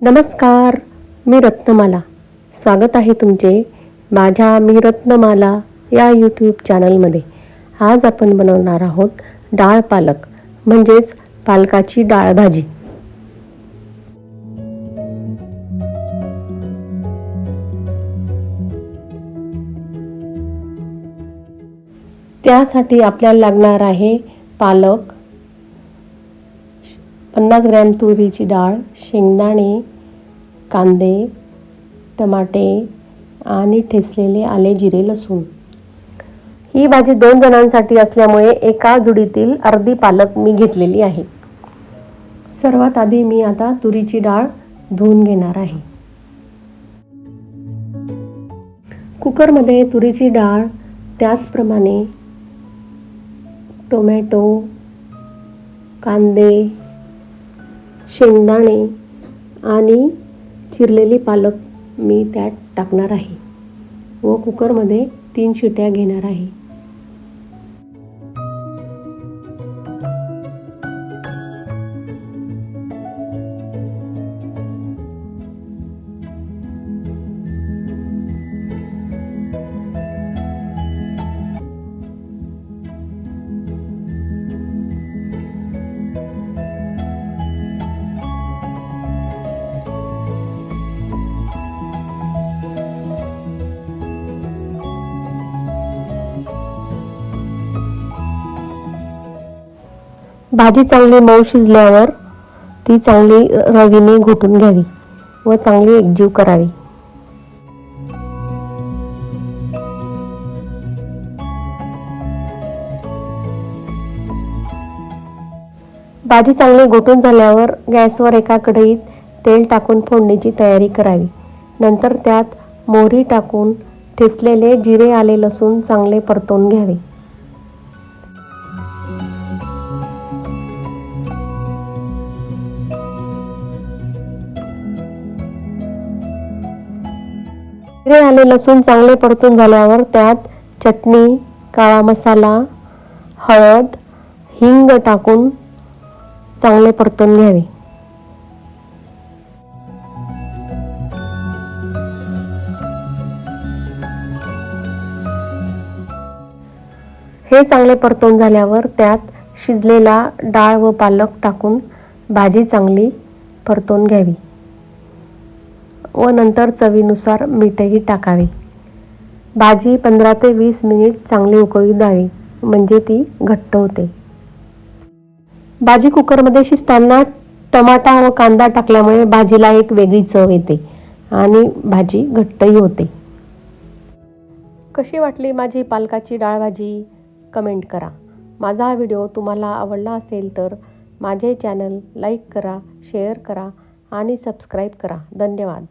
नमस्कार मी रत्नमाला. स्वागत आहे तुमचे माझ्या मी रत्नमाला या यूट्यूब चॅनलमध्ये आज आपण बनवणार आहोत डाळ पालक म्हणजेच पालकाची डाळ भाजी त्यासाठी आपल्याला लागणार आहे पालक पन्नास ग्रॅम तुरीची डाळ शेंगदाणे कांदे टमाटे आणि ठेचलेले आले जिरे लसूण. ही भाजी दोन जणांसाठी असल्यामुळे एका जुडीतील अर्धी पालक मी घेतलेली आहे. सर्वात आधी मी आता तुरीची डाळ धुवून घेणार आहे. कुकरमध्ये तुरीची डाळ त्याचप्रमाणे टोमॅटो कांदे शेंगदाणे आणि चिरलेली पालक मी त्यात टाकणार आहे. व कुकरमध्ये तीन शिट्या घेणार आहे. भाजी चांगली मऊ शिजल्यावर ती चांगली रवीने घोटून घ्यावी व चांगली एकजीव करावी. भाजी चांगली घोटून झाल्यावर गॅसवर एका कढईत तेल टाकून फोडणीची तयारी करावी. नंतर त्यात मोहरी टाकून ठेचलेले जिरे आले लसूण चांगले परतवून घ्यावे. जिरे आले लसूण चांगले परतून झाल्यावर त्यात चटणी काळा मसाला हळद हिंग टाकून चांगले परतून घ्यावे. हे चांगले परतून झाल्यावर त्यात शिजलेला डाळ व पालक टाकून भाजी चांगली परतून घ्यावी. व नंतर चवीनुसार मीठही टाकावे. भाजी पंधरा ते वीस मिनिट चांगली उकळी द्यावी म्हणजे ती घट्ट होते. भाजी कुकरमध्ये शिजताना टमाटा व कांदा टाकल्यामुळे भाजीला एक वेगळी चव येते आणि भाजी घट्टही होते. कशी वाटली माझी पालकाची डाळ भाजी कमेंट करा. माझा हा व्हिडिओ तुम्हाला आवडला असेल तर माझे चॅनल लाईक करा शेअर करा आणि सबस्क्राईब करा. धन्यवाद.